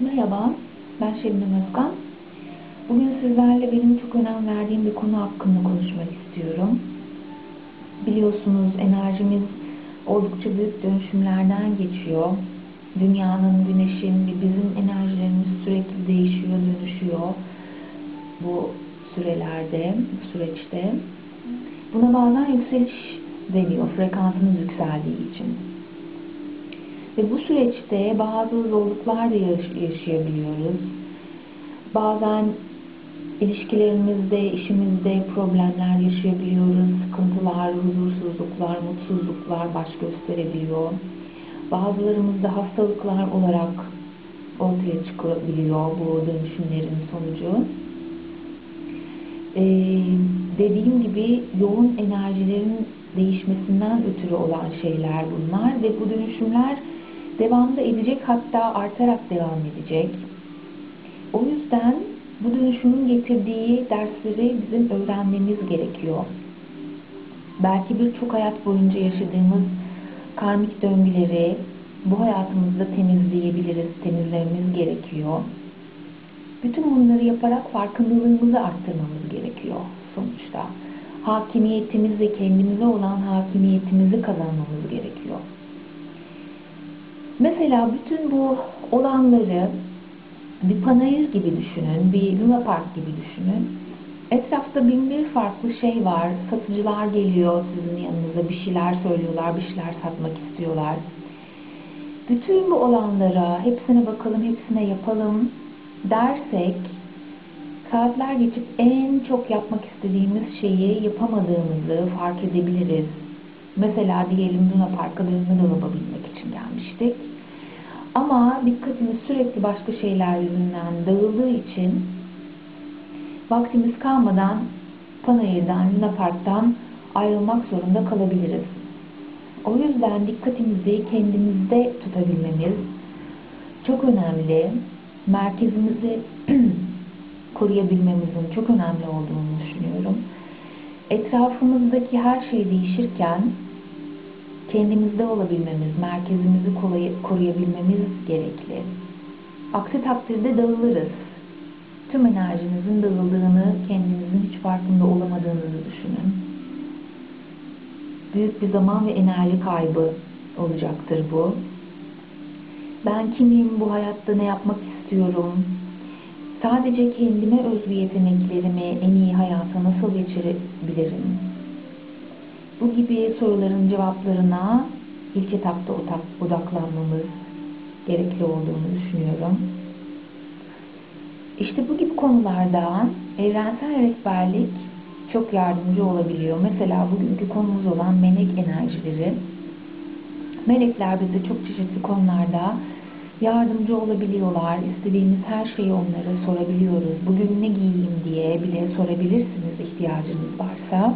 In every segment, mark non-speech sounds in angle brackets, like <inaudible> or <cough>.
Merhaba, ben Şebnem Özkan. Bugün sizlerle benim çok önem verdiğim bir konu hakkında konuşmak istiyorum. Biliyorsunuz enerjimiz oldukça büyük dönüşümlerden geçiyor. Dünyanın, güneşin ve bizim enerjilerimiz sürekli değişiyor, dönüşüyor bu sürelerde, bu süreçte. Buna bazen yükseliş deniyor, frekansımız yükseldiği için. Ve bu süreçte bazı zorluklar da yaşayabiliyoruz. Bazen ilişkilerimizde, işimizde problemler yaşayabiliyoruz. Sıkıntılar, huzursuzluklar, mutsuzluklar baş gösterebiliyor. Bazılarımızda hastalıklar olarak ortaya çıkabiliyor bu dönüşümlerin sonucu. Ee, dediğim gibi yoğun enerjilerin değişmesinden ötürü olan şeyler bunlar ve bu dönüşümler devamda edecek hatta artarak devam edecek. O yüzden bu dönüşümün getirdiği dersleri bizim öğrenmemiz gerekiyor. Belki birçok hayat boyunca yaşadığımız karmik döngüleri bu hayatımızda temizleyebiliriz, temizlememiz gerekiyor. Bütün bunları yaparak farkındalığımızı arttırmamız gerekiyor sonuçta. Hakimiyetimiz ve kendimize olan hakimiyetimizi kazanmamız gerekiyor. Mesela bütün bu olanları bir panayır gibi düşünün, bir luna park gibi düşünün. Etrafta bin bir farklı şey var. Satıcılar geliyor sizin yanınıza, bir şeyler söylüyorlar, bir şeyler satmak istiyorlar. Bütün bu olanlara, hepsine bakalım, hepsine yapalım dersek, saatler geçip en çok yapmak istediğimiz şeyi yapamadığımızı fark edebiliriz. Mesela diyelim Luna Park'a dönme dolaba binmek için gelmiştik. Ama dikkatimiz sürekli başka şeyler yüzünden dağıldığı için vaktimiz kalmadan Panayır'dan, Luna ayrılmak zorunda kalabiliriz. O yüzden dikkatimizi kendimizde tutabilmemiz çok önemli. Merkezimizi <clears throat> koruyabilmemizin çok önemli olduğunu düşünüyorum. Etrafımızdaki her şey değişirken kendimizde olabilmemiz, merkezimizi koruyabilmemiz gerekli. Aksi takdirde dağılırız. Tüm enerjinizin dağıldığını, kendinizin hiç farkında olamadığınızı düşünün. Büyük bir zaman ve enerji kaybı olacaktır bu. Ben kimim, bu hayatta ne yapmak istiyorum, sadece kendime özgü yeteneklerimi en iyi hayata nasıl geçirebilirim, bu gibi soruların cevaplarına ilk etapta odaklanmamız gerekli olduğunu düşünüyorum. İşte bu gibi konularda evrensel rehberlik çok yardımcı olabiliyor. Mesela bugünkü konumuz olan melek enerjileri. Melekler bize çok çeşitli konularda yardımcı olabiliyorlar. İstediğimiz her şeyi onlara sorabiliyoruz. Bugün ne giyeyim diye bile sorabilirsiniz ihtiyacınız varsa.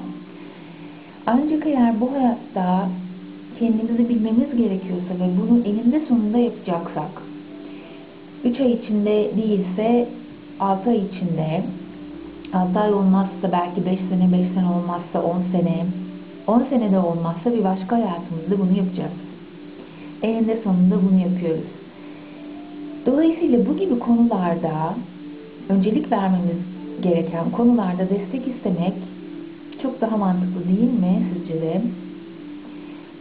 Ancak eğer bu hayatta kendimizi bilmemiz gerekiyorsa ve bunu eninde sonunda yapacaksak, 3 ay içinde değilse 6 ay içinde, 6 ay olmazsa belki 5 sene, 5 sene olmazsa 10 sene, 10 sene de olmazsa bir başka hayatımızda bunu yapacağız. Eninde sonunda bunu yapıyoruz. Dolayısıyla bu gibi konularda öncelik vermemiz gereken konularda destek istemek çok daha mantıklı değil mi sizce de?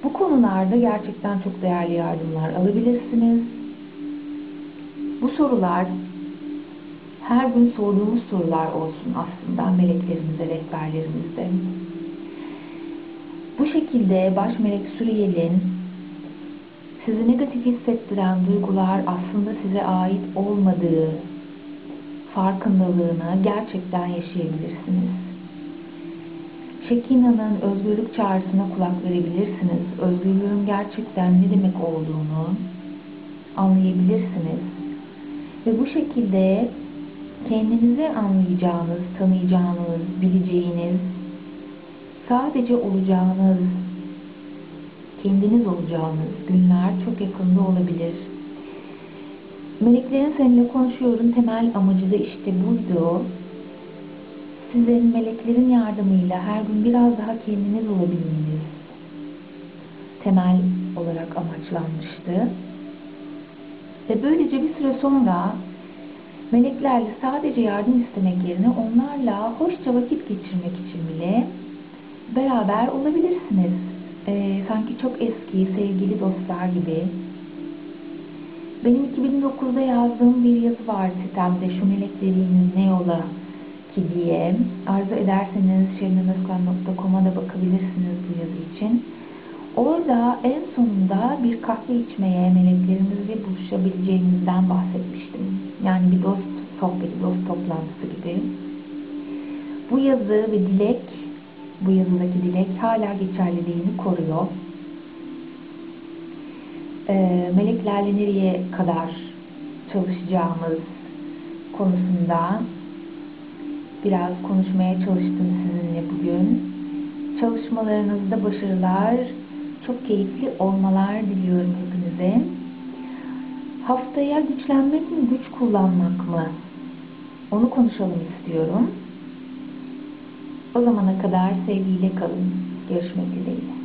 Bu konularda gerçekten çok değerli yardımlar alabilirsiniz. Bu sorular her gün sorduğumuz sorular olsun aslında meleklerimize, rehberlerimizde. Bu şekilde baş melek Suriyel'in sizi negatif hissettiren duygular aslında size ait olmadığı farkındalığını gerçekten yaşayabilirsiniz. Şekina'nın özgürlük çağrısına kulak verebilirsiniz. Özgürlüğün gerçekten ne demek olduğunu anlayabilirsiniz. Ve bu şekilde kendinizi anlayacağınız, tanıyacağınız, bileceğiniz, sadece olacağınız, kendiniz olacağınız günler çok yakında olabilir. Meleklerin seninle konuşuyorum temel amacı da işte buydu sizlerin meleklerin yardımıyla her gün biraz daha kendiniz olabilmeniz temel olarak amaçlanmıştı. Ve böylece bir süre sonra meleklerle sadece yardım istemek yerine onlarla hoşça vakit geçirmek için bile beraber olabilirsiniz. Ee, sanki çok eski sevgili dostlar gibi. Benim 2009'da yazdığım bir yazı var sitemde şu melek dediğiniz ne yola ki diye. Arzu ederseniz şerinözkan.com'a da bakabilirsiniz bu yazı için. Orada en sonunda bir kahve içmeye meleklerimizle buluşabileceğimizden bahsetmiştim. Yani bir dost sohbeti, dost toplantısı gibi. Bu yazı ve dilek, bu yazıdaki dilek hala geçerliliğini koruyor. Ee, meleklerle nereye kadar çalışacağımız konusunda biraz konuşmaya çalıştım sizinle bugün. Çalışmalarınızda başarılar, çok keyifli olmalar diliyorum hepinize. Haftaya güçlenmek mi, güç kullanmak mı? Onu konuşalım istiyorum. O zamana kadar sevgiyle kalın. Görüşmek dileğiyle.